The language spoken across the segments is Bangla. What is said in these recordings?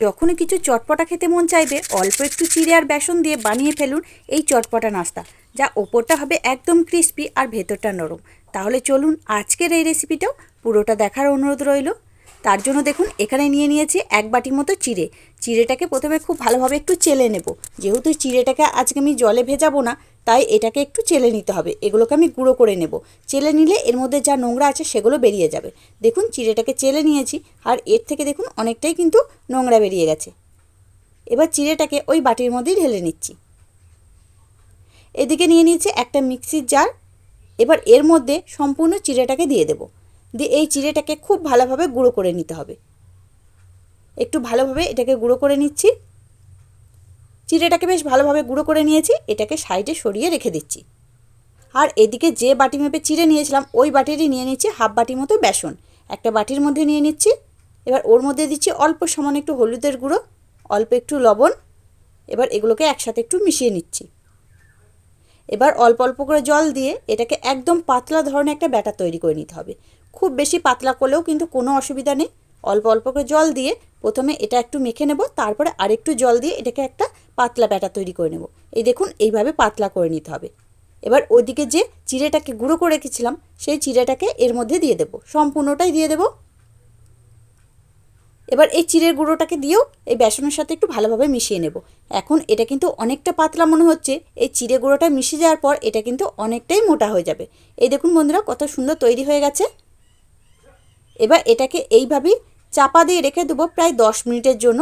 যখনই কিছু চটপটা খেতে মন চাইবে, অল্প একটু চিড়ে আর বেসন দিয়ে বানিয়ে ফেলুন এই চটপটা নাস্তা, যা ওপরটা হবে একদম ক্রিস্পি আর ভেতরটা নরম। তাহলে চলুন আজকের এই রেসিপিটাও পুরোটা দেখার অনুরোধ রইল। তার জন্য দেখুন, এখানে নিয়ে নিয়েছি এক বাটি মতো চিড়ে। চিড়েটাকে প্রথমে খুব ভালোভাবে একটু চেলে নেব। যেহেতু চিড়েটাকে আজকে আমি জলে ভেজাবো না, তাই এটাকে একটু চেলে নিতে হবে। এগুলোকে আমি গুঁড়ো করে নেব। চেলে নিলে এর মধ্যে যা নোংরা আছে সেগুলো বেরিয়ে যাবে। দেখুন, চিড়েটাকে চেলে নিয়েছি। আর এর থেকে দেখুন, অনেকটাই কিন্তু নোংরা বেরিয়ে গেছে। এবার চিড়েটাকে ওই বাটির মধ্যেই ঢেলে নিচ্ছি। এদিকে নিয়ে নিয়েছি একটা মিক্সির জার। এবার এর মধ্যে সম্পূর্ণ চিড়েটাকে দিয়ে দেব। দিয়ে এই চিড়েটাকে খুব ভালোভাবে গুঁড়ো করে নিতে হবে। একটু ভালোভাবে এটাকে গুঁড়ো করে নিচ্ছি। চিড়েটাকে বেশ ভালোভাবে গুঁড়ো করে নিয়েছি, এটাকে সাইডে সরিয়ে রেখে দিচ্ছি। আর এদিকে যে বাটি মেপে চিড়ে নিয়েছিলাম, ওই বাটিরই নিয়ে নিচ্ছি হাফ বাটি মতো বেসন। একটা বাটির মধ্যে নিয়ে নিচ্ছি। এবার ওর মধ্যে দিচ্ছি অল্প সমান একটু হলুদের গুঁড়ো, অল্প একটু লবণ। এবার এগুলোকে একসাথে একটু মিশিয়ে নিচ্ছি। এবার অল্প অল্প করে জল দিয়ে এটাকে একদম পাতলা ধরনের একটা ব্যাটার তৈরি করে নিতে হবে। খুব বেশি পাতলা করলেও কিন্তু কোনো অসুবিধা নেই। অল্প অল্প করে জল দিয়ে প্রথমে এটা একটু মেখে নেব, তারপরে আরেকটু জল দিয়ে এটাকে একটা পাতলা ব্যাটা তৈরি করে নেব। এই দেখুন, এইভাবে পাতলা করে নিতে হবে। এবার ওদিকে যে চিড়েটাকে গুঁড়ো করে রেখেছিলাম, সেই চিড়েটাকে এর মধ্যে দিয়ে দেব। সম্পূর্ণটাই দিয়ে দেব। এবার এই চিড়ের গুঁড়োটাকে দিয়েও এই বেসনের সাথে একটু ভালোভাবে মিশিয়ে নেব। এখন এটা কিন্তু অনেকটা পাতলা মনে হচ্ছে, এই চিড়ে গুঁড়োটা মিশে যাওয়ার পর এটা কিন্তু অনেকটাই মোটা হয়ে যাবে। এই দেখুন বন্ধুরা, কত সুন্দর তৈরি হয়ে গেছে। এবার এটাকে এইভাবেই চাপা দিয়ে রেখে দেবো প্রায় দশ মিনিটের জন্য।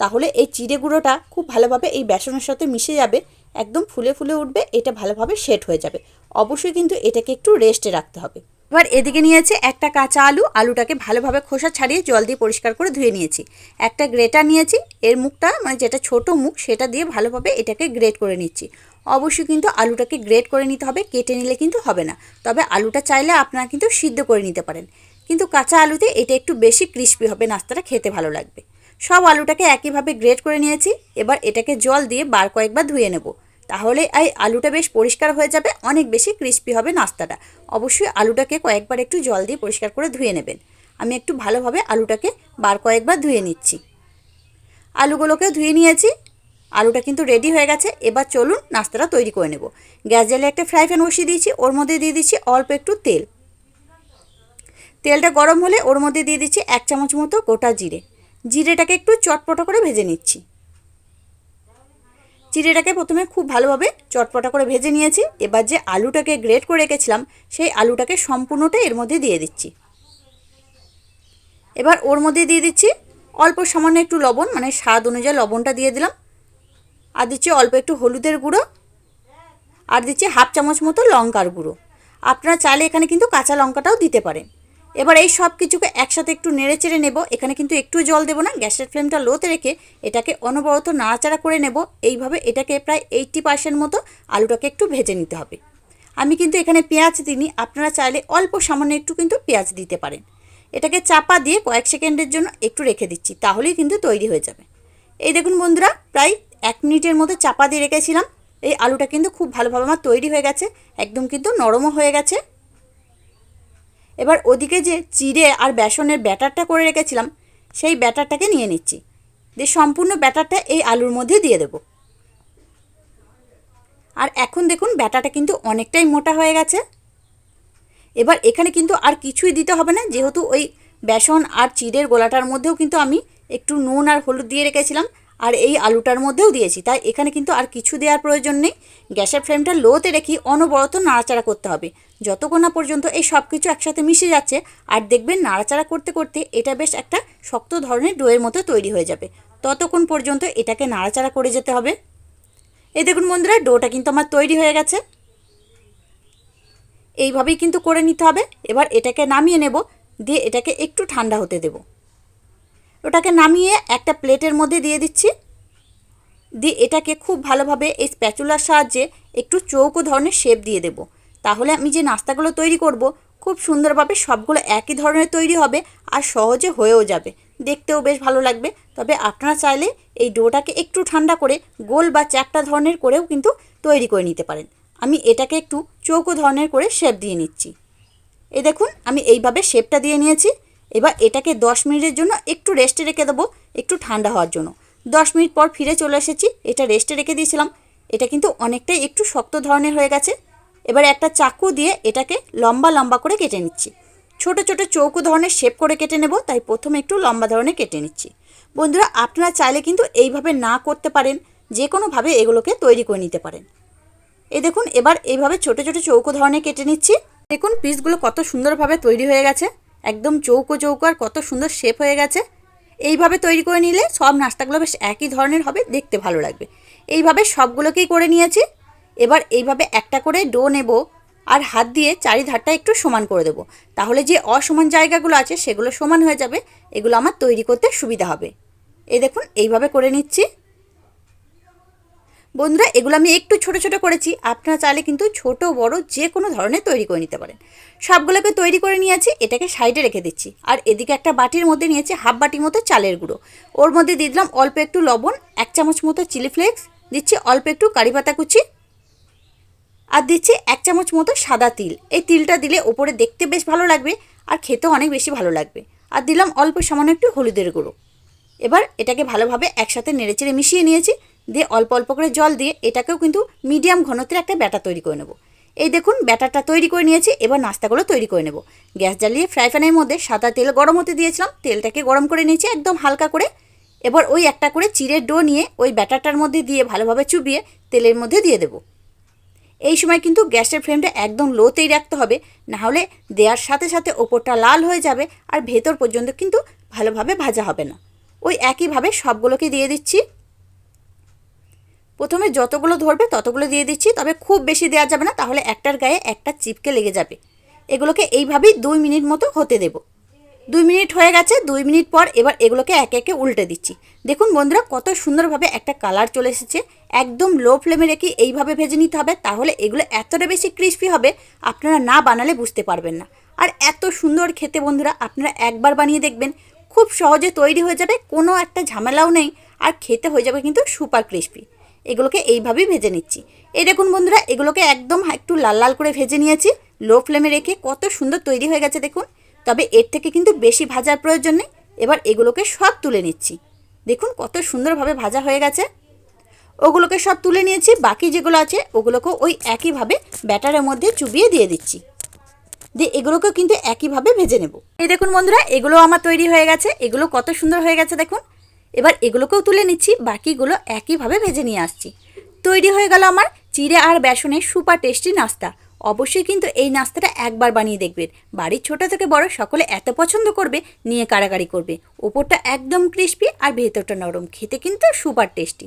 তাহলে এই চিড়ে গুঁড়োটা খুব ভালোভাবে এই বেসনের সাথে মিশে যাবে, একদম ফুলে ফুলে উঠবে, এটা ভালোভাবে সেট হয়ে যাবে। অবশ্যই কিন্তু এটাকে একটু রেস্টে রাখতে হবে। এবার এদিকে নিয়েছে একটা কাঁচা আলু, আলুটাকে ভালোভাবে খোসা ছাড়িয়ে জল দিয়ে পরিষ্কার করে ধুয়ে নিয়েছি। একটা গ্রেটার নিয়েছি, এর মুখটা মানে যেটা ছোট মুখ সেটা দিয়ে ভালোভাবে এটাকে গ্রেট করে নিচ্ছি। অবশ্যই কিন্তু আলুটাকে গ্রেট করে নিতে হবে, কেটে নিলে কিন্তু হবে না। তবে আলুটা চাইলে আপনারা কিন্তু সিদ্ধ করে নিতে পারেন। কিন্তু কাঁচা আলুতে এটা একটু বেশি ক্রিস্পি হবে, নাস্তাটা খেতে ভালো লাগবে। সব আলুটাকে একইভাবে গ্রেট করে নিয়েছি, এবার এটাকে জল দিয়ে বার কয়েকবার ধুয়ে নেব। তাহলে এই আলুটা বেশ পরিষ্কার হয়ে যাবে, অনেক বেশি ক্রিস্পি হবে নাস্তাটা। অবশ্যই আলুটাকে কয়েকবার একটু জল দিয়ে পরিষ্কার করে ধুয়ে নেবেন। আমি একটু ভালোভাবে আলুটাকে বার কয়েকবার ধুয়ে নিচ্ছি। আলুগুলোকে ধুয়ে নিয়েছি, আলুটা কিন্তু রেডি হয়ে গেছে, এবার চলুন নাস্তাটা তৈরি করে নেব। গ্যাস জ্বালে একটা ফ্রাই প্যান বসিয়ে দিয়েছি, ওর মধ্যে দিয়ে দিচ্ছি অল্প একটু তেল। তেলটা গরম হলে ওর মধ্যে দিয়ে দিচ্ছি এক চামচ মতো গোটা জিরে। জিরেটাকে একটু চটপটা করে ভেজে নিচ্ছি। জিরেটাকে প্রথমে খুব ভালোভাবে চটপটা করে ভেজে নিয়েছি। এবার যে আলুটাকে গ্রেট করে রেখেছিলাম, সেই আলুটাকে সম্পূর্ণটা এর মধ্যে দিয়ে দিচ্ছি। এবার ওর মধ্যে দিয়ে দিচ্ছি অল্প সামান্য একটু লবণ মানে স্বাদ অনুযায়ী লবণটা দিয়ে দিলাম। আর দিচ্ছি অল্প একটু হলুদের গুঁড়ো। আর দিচ্ছি হাফ চামচ মতো লঙ্কার গুঁড়ো। আপনারা চাইলে এখানে কিন্তু কাঁচা লঙ্কাটাও দিতে পারেন। এবার এই সব কিছুকে একসাথে একটু নেড়ে চেড়ে নেব। এখানে কিন্তু একটু জল দেবো না, গ্যাসের ফ্লেমটা লোতে রেখে এটাকে অনবরত নাড়াচাড়া করে নেব। এইভাবে এটাকে প্রায় এইটটি পার্সেন্ট মতো আলুটাকে একটু ভেজে নিতে হবে। আমি কিন্তু এখানে পেঁয়াজ দিইনি, আপনারা চাইলে অল্প সামান্য একটু কিন্তু পেঁয়াজ দিতে পারেন। এটাকে চাপা দিয়ে কয়েক সেকেন্ডের জন্য একটু রেখে দিচ্ছি, তাহলেই কিন্তু তৈরি হয়ে যাবে। এই দেখুন বন্ধুরা, প্রায় এক মিনিটের মতো চাপা দিয়ে রেখেছিলাম। এই আলুটা কিন্তু খুব ভালোভাবে আমার তৈরি হয়ে গেছে, একদম কিন্তু নরমও হয়ে গেছে। এবার ওদিকে যে চিড়ে আর বেসনের ব্যাটারটা করে রেখেছিলাম, সেই ব্যাটারটাকে নিয়ে নিচ্ছি। দিয়ে সম্পূর্ণ ব্যাটারটা এই আলুর মধ্যে দিয়ে দেব। আর এখন দেখুন ব্যাটারটা কিন্তু অনেকটাই মোটা হয়ে গেছে। এবার এখানে কিন্তু আর কিছুই দিতে হবে না, যেহেতু ওই বেসন আর চিড়ের গোলাটার মধ্যেও কিন্তু আমি একটু নুন আর হলুদ দিয়ে রেখেছিলাম। আর এই আলুটার মধ্যেও দিয়েছি। তাই এখানে কিন্তু আর কিছু দেওয়ার প্রয়োজন নেই। গ্যাসের ফ্লেমটা লোতে রেখে অনবরত নাড়াচাড়া করতে হবে। যতক্ষণ না পর্যন্ত এই সব কিছু একসাথে মিশে যাচ্ছে, আর দেখবেন নাড়াচাড়া করতে করতে এটা বেশ একটা শক্ত ধরনের ডোয়ের মতো তৈরি হয়ে যাবে। ততক্ষণ পর্যন্ত এটাকে নাড়াচাড়া করে যেতে হবে। এই দেখুন বন্ধুরা, ডোটা কিন্তু আমার তৈরি হয়ে গেছে। এইভাবেই কিন্তু করে নিতে হবে। এবার এটাকে নামিয়ে নেব, দিয়ে এটাকে একটু ঠান্ডা হতে দেব। ওটাকে নামিয়ে একটা প্লেটের মধ্যে দিয়ে দিচ্ছি। দিয়ে এটাকে খুব ভালোভাবে এই স্প্যাচুলার সাহায্যে একটু চৌকো ধরনের শেপ দিয়ে দেব। তাহলে আমি যে নাস্তাগুলো তৈরি করব, খুব সুন্দরভাবে সবগুলো একই ধরনের তৈরি হবে আর সহজে হয়েও যাবে। দেখতেও বেশ ভালো লাগবে। তবে আপনারা চাইলে এই ডোটাকে একটু ঠান্ডা করে গোল বা চ্যাপটা ধরনের করেও কিন্তু তৈরি করে নিতে পারেন। আমি এটাকে একটু চৌকো ধরনের করে শেপ দিয়ে নিচ্ছি। এ দেখুন, আমি এইভাবে শেপটা দিয়ে নিয়েছি। এবার এটাকে দশ মিনিটের জন্য একটু রেস্টে রেখে দেবো, একটু ঠান্ডা হওয়ার জন্য। দশ মিনিট পর ফিরে চলে এসেছি, এটা রেস্টে রেখে দিয়েছিলাম। এটা কিন্তু অনেকটাই একটু শক্ত ধরনের হয়ে গেছে। এবার একটা চাকু দিয়ে এটাকে লম্বা লম্বা করে কেটে নিচ্ছি। ছোট ছোট চৌকো ধরনের শেপ করে কেটে নেব, তাই প্রথমে একটু লম্বা ধরনের কেটে নিচ্ছি। বন্ধুরা, আপনারা চাইলে কিন্তু এইভাবে না করতে পারেন যে কোনোভাবে এগুলোকে তৈরি করে নিতে পারেন। এই দেখুন, এবার এইভাবে ছোট ছোট চৌকো ধরনের কেটে নিচ্ছি। দেখুন পিসগুলো কত সুন্দরভাবে তৈরি হয়ে গেছে। একদম চৌকো চৌকো আর কত সুন্দর শেপ হয়ে গেছে। এইভাবে তৈরি করে নিলে সব নাস্তাগুলো বেশ একই ধরনের হবে, দেখতে ভালো লাগবে। এইভাবে সবগুলোকেই করে নিয়েছি। এবার এইভাবে একটা করে ডো নেব আর হাত দিয়ে চারিধারটা একটু সমান করে দেবো। তাহলে যে অসমান জায়গাগুলো আছে সেগুলো সমান হয়ে যাবে, এগুলো আমার তৈরি করতে সুবিধা হবে। এই দেখুন, এইভাবে করে নিচ্ছি। বন্ধুরা, এগুলো আমি একটু ছোট ছোট করেছি। আপনারা চাইলে কিন্তু ছোট, বড় যে কোনো ধরনের তৈরি করে নিতে পারেন। সবগুলোকে তৈরি করে নিয়েছি, এটাকে সাইডে রেখে দিচ্ছি। আর এদিকে একটা বাটির মধ্যে নিয়েছি হাফ বাটির মতো চালের গুঁড়ো। ওর মধ্যে দিয়ে দিলাম অল্প একটু লবণ, এক চামচ মতো চিলি ফ্লেক্স, দিচ্ছি অল্প একটু কারি পাতা কুচি, আর দিচ্ছি এক চামচ মতো সাদা তিল। এই তিলটা দিলে ওপরে দেখতে বেশ ভালো লাগবে আর খেতেও অনেক বেশি ভালো লাগবে। আর দিলাম অল্প সামান্য একটু হলুদের গুঁড়ো। এবার এটাকে ভালোভাবে একসাথে নেড়েচেড়ে মিশিয়ে নিয়েছি। দিয়ে অল্প অল্প করে জল দিয়ে এটাকেও কিন্তু মিডিয়াম ঘনত্বের একটা ব্যাটার তৈরি করে নেব। এই দেখুন, ব্যাটারটা তৈরি করে নিয়েছি, এবার নাস্তাগুলো তৈরি করে নেব। গ্যাস জ্বালিয়ে ফ্রাই প্যানের মধ্যে সাদা তেল গরম হতে দিয়েছিলাম, তেলটাকে গরম করে নিয়েছি একদম হালকা করে। এবার ওই একটা করে চিড়ের ডো নিয়ে ওই ব্যাটারটার মধ্যে দিয়ে ভালোভাবে চুবিয়ে তেলের মধ্যে দিয়ে দেবো। এই সময় কিন্তু গ্যাসের ফ্লেমটা একদম লোতেই রাখতে হবে নাহলে দেওয়ার সাথে সাথে ওপরটা লাল হয়ে যাবে আর ভেতর পর্যন্ত কিন্তু ভালোভাবে ভাজা হবে না। ওই একইভাবে সবগুলোকে দিয়ে দিচ্ছি। প্রথমে যতগুলো ধরবে ততগুলো দিয়ে দিচ্ছি, তবে খুব বেশি দেওয়া যাবে না, তাহলে একটার গায়ে একটা চিপকে লেগে যাবে। এগুলোকে এইভাবেই দুই মিনিট মতো হতে দেব। দুই মিনিট হয়ে গেছে, দুই মিনিট পর এবার এগুলোকে একে একে উল্টে দিচ্ছি। দেখুন বন্ধুরা, কত সুন্দরভাবে একটা কালার চলে এসেছে। একদম লো ফ্লেমে রেখে এইভাবে ভেজে নিতে হবে, তাহলে এগুলো এতটা বেশি ক্রিস্পি হবে, আপনারা না বানালে বুঝতে পারবেন না। আর এত সুন্দর খেতে বন্ধুরা, আপনারা একবার বানিয়ে দেখবেন। খুব সহজে তৈরি হয়ে যাবে, কোনো একটা ঝামেলাও নেই, আর খেতে হয়ে যাবে কিন্তু সুপার ক্রিস্পি। এগুলোকে এইভাবেই ভেজে নিচ্ছি। এই দেখুন বন্ধুরা, এগুলোকে একদম একটু লাল লাল করে ভেজে নিয়েছি। লো ফ্লেমে রেখে কত সুন্দর তৈরি হয়ে গেছে দেখুন। তবে এর থেকে কিন্তু বেশি ভাজার প্রয়োজন নেই। এবার এগুলোকে সব তুলে নিচ্ছি। দেখুন কত সুন্দরভাবে ভাজা হয়ে গেছে। ওগুলোকে সব তুলে নিয়েছি। বাকি যেগুলো আছে, ওগুলোকেও ওই একইভাবে ব্যাটারের মধ্যে চুবিয়ে দিয়ে দিচ্ছি। দিয়ে এগুলোকেও কিন্তু একইভাবে ভেজে নেব। এই দেখুন বন্ধুরা, এগুলো আমার তৈরি হয়ে গেছে। এগুলো কত সুন্দর হয়ে গেছে দেখুন। এবার এগুলোকেও তুলে নিচ্ছি, বাকিগুলো একইভাবে ভেজে নিয়ে আসছি। তৈরি হয়ে গেল আমার চিড়ে আর বেসনের সুপার টেস্টি নাস্তা। অবশ্যই কিন্তু এই নাস্তাটা একবার বানিয়ে দেখবেন। বাড়ির ছোট থেকে বড় সকলে এত পছন্দ করবে, নিয়ে কাড়াকাড়ি করবে। ওপরটা একদম ক্রিস্পি আর ভেতরটা নরম, খেতে কিন্তু সুপার টেস্টি।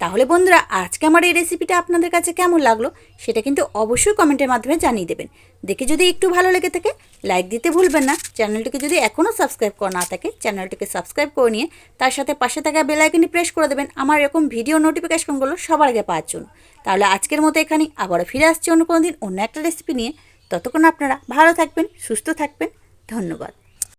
তাহলে বন্ধুরা, আজকে আমার এই রেসিপিটা আপনাদের কাছে কেমন লাগল সেটা কিন্তু অবশ্যই কমেন্টের মাধ্যমে জানিয়ে দেবেন। দেখে যদি একটু ভালো লেগে থাকে লাইক দিতে ভুলবেন না। চ্যানেলটিকে যদি এখনও সাবস্ক্রাইব করা না থাকে, চ্যানেলটিকে সাবস্ক্রাইব করে নিয়ে তার সাথে পাশে থাকা বেল আইকনটি প্রেস করে দেবেন। আমার এরকম ভিডিও নোটিফিকেশনগুলো সবার আগে পাওয়ার জন্য। তাহলে আজকের মতো এখানে আবারও ফিরে আসছি অন্য কোনো দিন অন্য একটা রেসিপি নিয়ে। ততক্ষণ আপনারা ভালো থাকবেন, সুস্থ থাকবেন। ধন্যবাদ।